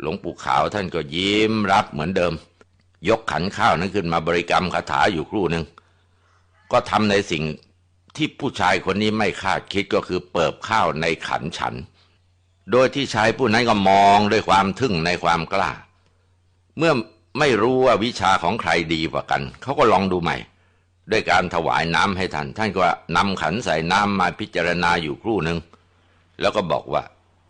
หลวงปู่ขาวท่านก็ยิ้มรับเหมือนเดิม ยกขันข้าวนั้นขึ้นมาบริกรรมคาถาอยู่ครู่หนึ่งก็ทำในสิ่งที่ผู้ชายคนนี้ไม่คาดคิดก็คือเปิบข้าวในขันฉัน โดยที่ชายผู้นั้นก็มองด้วยความทึ่งในความกล้า เมื่อไม่รู้ว่าวิชาของใครดีกว่ากัน เขาก็ลองดูใหม่ ด้วยการถวายน้ำให้ท่าน ท่านก็นำขันใส่น้ำมาพิจารณาอยู่ครู่หนึ่ง แล้วก็บอกว่า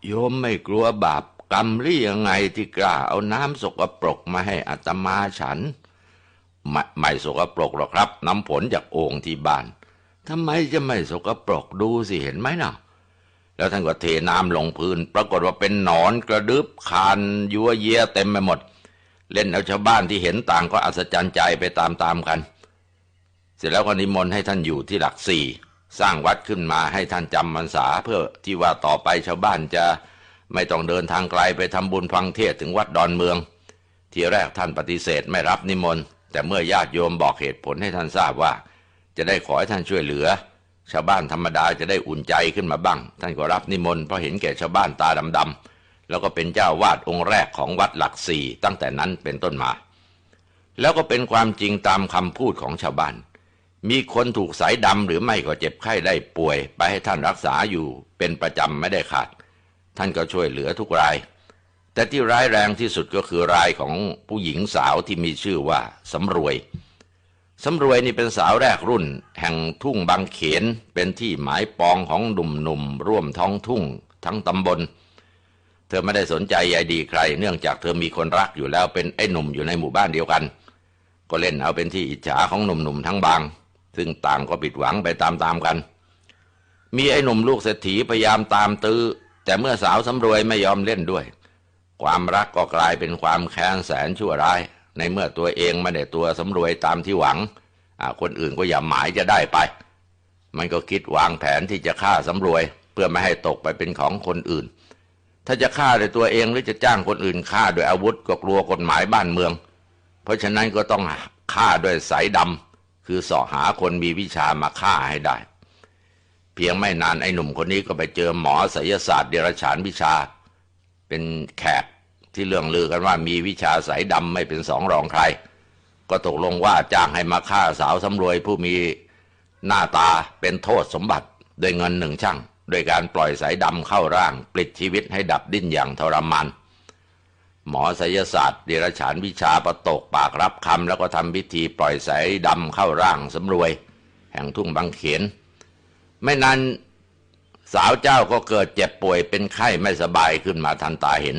โยมไม่กลัวบาป กรรมหรือยังไงที่กล้าเอาน้ำสกปรกมาให้อัตมาฉัน ไม่ไม่สกปรกหรอกครับ น้ำผลจากโอ่งที่บ้านทำไมจะไม่สกปรกดูสิเห็นไหมนะแล้วท่านก็เทน้ำลงพื้น ปรากฏว่าเป็นหนอนกระดึบคานยัวเยียเต็มไปหมด เล่นเอาชาวบ้านที่เห็นต่างก็อัศจรรย์ใจไปตามๆกัน เสร็จแล้วก็นิมนต์ให้ท่านอยู่ที่หลักสี่สร้างวัดขึ้นมาให้ท่านจำพรรษาเพื่อที่ว่าต่อไปชาวบ้านจะ ไม่ต้องเดินทางไกลไปทำบุญฟังเทศถึงวัดดอนเมือง ทีแรกท่านปฏิเสธไม่รับนิมนต์ แต่เมื่อญาติโยมบอกเหตุผลให้ท่านทราบว่า จะได้ขอให้ท่านช่วยเหลือ ชาวบ้านธรรมดาจะได้อุ่นใจขึ้นมาบ้าง ท่านก็รับนิมนต์เพราะเห็นแก่ชาวบ้านตาดำๆแล้วก็เป็นเจ้าวาดองค์แรกของวัดหลักสี่ตั้งแต่นั้นเป็นต้นมา แล้วก็เป็นความจริงตามคำพูดของชาวบ้านมีคนถูกสายดำหรือไม่ก็เจ็บไข้ได้ป่วย ไปให้ท่านรักษาอยู่เป็นประจำไม่ได้ขาด ท่านก็ช่วยเหลือทุกราย แต่ที่ร้ายแรงที่สุดก็คือรายของผู้หญิงสาวที่มีชื่อว่าสำรวยสำรวยนี่เป็นสาวแรกรุ่น แห่งทุ่งบางเขนเป็นที่หมายปองของหนุ่มๆร่วมท้องทุ่งทั้งตำบล เธอไม่ได้สนใจใยดีใคร เนื่องจากเธอมีคนรักอยู่แล้วเป็นไอ้หนุ่มอยู่ในหมู่บ้านเดียวกัน ก็เล่นเอาเป็นที่อิจฉาของหนุ่มๆทั้งบาง ซึ่งต่างก็ผิดหวังไปตามๆกัน มีไอ้หนุ่มลูกเศรษฐีพยายามตามตื้อ แต่เมื่อสาวสำรวยไม่ยอมเล่นด้วย ความรักก็กลายเป็นความแค้นแสนชั่วร้าย ในเมื่อตัวเองไม่ได้ตัวสำรวยตามที่หวังคนอื่นก็อย่าหมายจะได้ไป มันก็คิดวางแผนที่จะฆ่าสำรวย เพื่อไม่ให้ตกไปเป็นของคนอื่น ถ้าจะฆ่าด้วยตัวเองหรือจะจ้างคนอื่นฆ่าด้วยอาวุธก็กลัวกฎหมายบ้านเมือง เพราะฉะนั้นก็ต้องฆ่าด้วยสายดำคือสาะหาคนมีวิชามาฆ่าให้ได้ เพียงไม่นานไอ้หนุ่มคนนี้ก็ไปเจอหมอไสยศาสตร์เดรัจฉานวิชา เป็นแขกที่เรื่องลือกันว่ามีวิชาสายดำไม่เป็นสองรองใคร ก็ตกลงว่าจ้างให้มาฆ่าสาวสำรวยผู้มีหน้าตาเป็นโทษสมบัติโดยเงินหนึ่งช่างโดยการปล่อยสายดำเข้าร่างปลิดชีวิตให้ดับดิ้นอย่างทรมานหมอไสยศาสตร์เดรัจฉานวิชาประตกปากรับคำแล้วก็ทำพิธีปล่อยสายดำเข้าร่างสำรวย แห่งทุ่งบางเขน ไม่นานสาวเจ้าก็เกิดเจ็บป่วยเป็นไข้ไม่สบายขึ้นมาทันตาเห็น